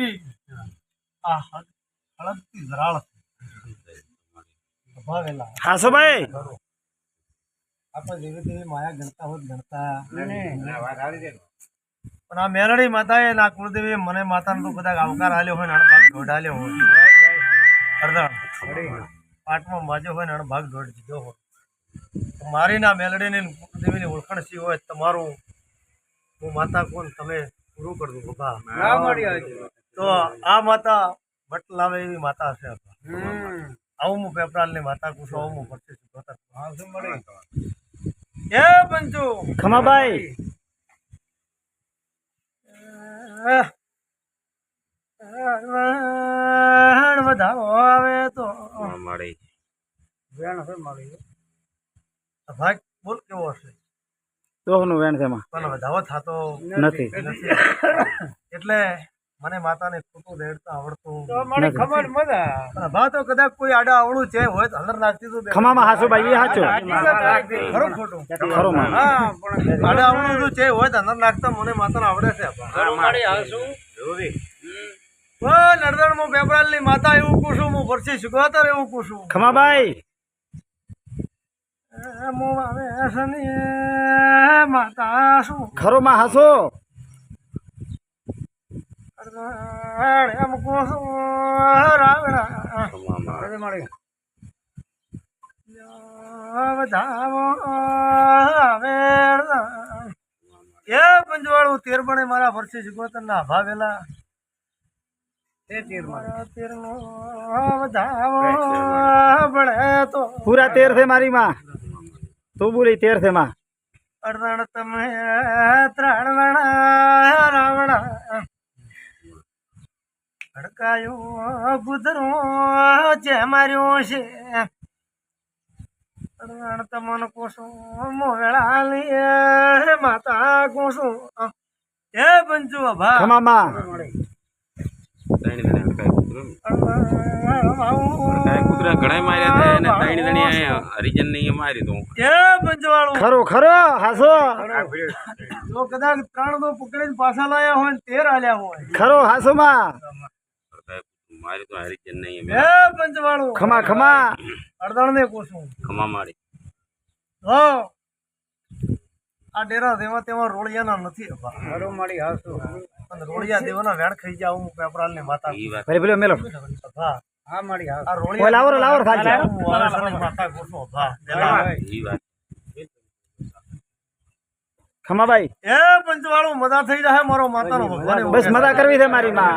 રી ಆ હળગતી જરાળ ભાવેલા હાસુભાઈ આપણે જેવી તેવી માયા ગણતા હોત ગણતા. પણ આ મેલડી માતાએ ના કુળદેવીએ મને માતાનો તો કદાચ આવકાર આલ્યો હોય ને ભાગ દોઢ આલ્યો હોય. અડધણ પાટમાં બાજ્યો હોય ને ભાગ દોઢ દીધો હોય. મારી ના મેલડીની ને કુળદેવીની ઓળખાણ સી હોય તમારું હું માતા કોણ તમે પૂરું કરી દો બાબા તો આ માતા ભટ્ટ લાવે એવી માતા છે આવું હું પેપરાલની માતા કુછ આવું હું ભટ્ટી એ પંચુ. ખમાભાઈ. વેણ વધાવો આવે તો. મળી. વેણ છે બોલ કેવો હશે? દોહનું વેણ તેમાં પણ વધાવો થતો નથી. એટલે મને માતાને ખોટું દેડતા આવડતું મને ખબર મજા ભા તો કદાચ કોઈ આડા આવડું છે હોય તો હલર નાખતી તું ખમામાં હાસુભાઈ એ હાચો. ખરો ખોટું. ખરો માં હા પણ આડા આવડું જો છે. હોય તો હલર નાખતા મને માતાને આવડે છે. ઓ નરદણ હું પેપરાલની માતા એવું કુશું હું પરસી સુગોતર એવું કુશું ખમાભાઈ હું આવે માતા શું? ખરું માં હાસો એમ કુશું રાવણા વધાવો આવે એ પંજવાળું તેર મારા વર્ષે જગોતર ના ભાવેલા પૂરા તેર છે મારી માં. તું બોલી તેર છે માં. અડધણ તમે ત્રણ વણા રાવણા હડકાયો ગુદરો જે માર્યો છે. રણ તમન કોસો લે માતા કોસો. એ બંજુ ભા ને પંચવાળું ખરો ખરો હાસો. જો કદાચ ત્રણ પકડીને પાછા લાયા હોય ને તેર આલ્યા હોય. ખરો હાસુમાં. મારી તો હરિજન નહીં એ પંચવાળો. ખમા ખમા. અડધણ ને કોશું ખમા મારી. હો. આ ડેરા દેવા તેવા રોળિયાના નથી અભા. અને રોળિયા દેવાના વેણ ખાઈ જાય હું પેપરાલ ને માતા ભલે ભલે મેલો. અભા. આ ઓય રોળિયા લાવર લાવર ખાલી હું માતા કોશું. દેવા. એ વાત. ખમાભાઈ એ પંચવાળું મજા થઈ જાય મારો માતાનો ભગવાન. બસ મજા કરવી છે મારી માં.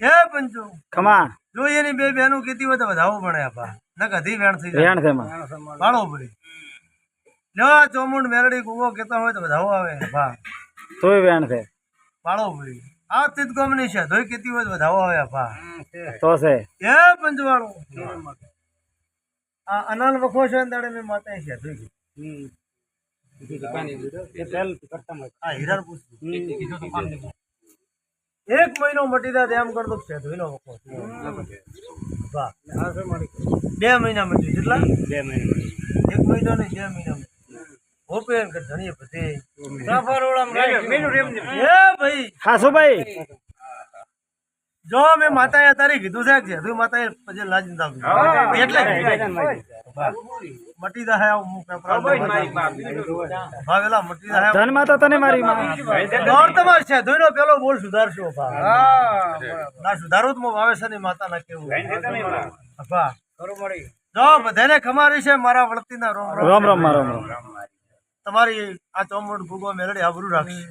એ પંચુ ખમા જો એની બે બહેનો કીધી હોય તો વધાવો પડે આપા. ન કધી વેણ થઈ વેણ છે માં વાળો પડી. લ્યો ચોમુંડ મેરડી કુવો કેતા હોય તો વધાવો આવે ભા તોય વેણ છે. પાડો પડી. આ તીત ગમની છે ધોઈ કીધી હોય તો વધાવો આવે આપા. તો છે. એ પંચવાળો આ અનલ વખો છે ને દાડે મેં માતા છે ધોઈ કીધી. આ હીરાન પૂછ્યું. એક મહિનો મટી જાય એમ કરતો છે ધોઈનો વખો વાહ. બે મહિના મટી કેટલા? એક મહિનો નહીં બે મહિના ઓપેન કે ધણીએ બધે એ ભાઈ હાસો ભાઈ. જો મેં માતાએ તારી કીધું છે કે તું માતાએ પછી લાજ નથી એટલે મટી આવું હું પેપરા ભાવેલા મટી જાય ધનમાં તને મારી માં દોર તમાર છે ધોઈનો પેલો બોલ સુધારશો ભા ના સુધારો તો હું વાવેસરની માતા ના કેવું. જો બધાને ખમારી છે મારા વળતીના રોમ રોમ. રોમ રોમ રોમ. રોમ તમારી આ ચોમડ ભૂગો મેલડી આબરૂ રાખશે.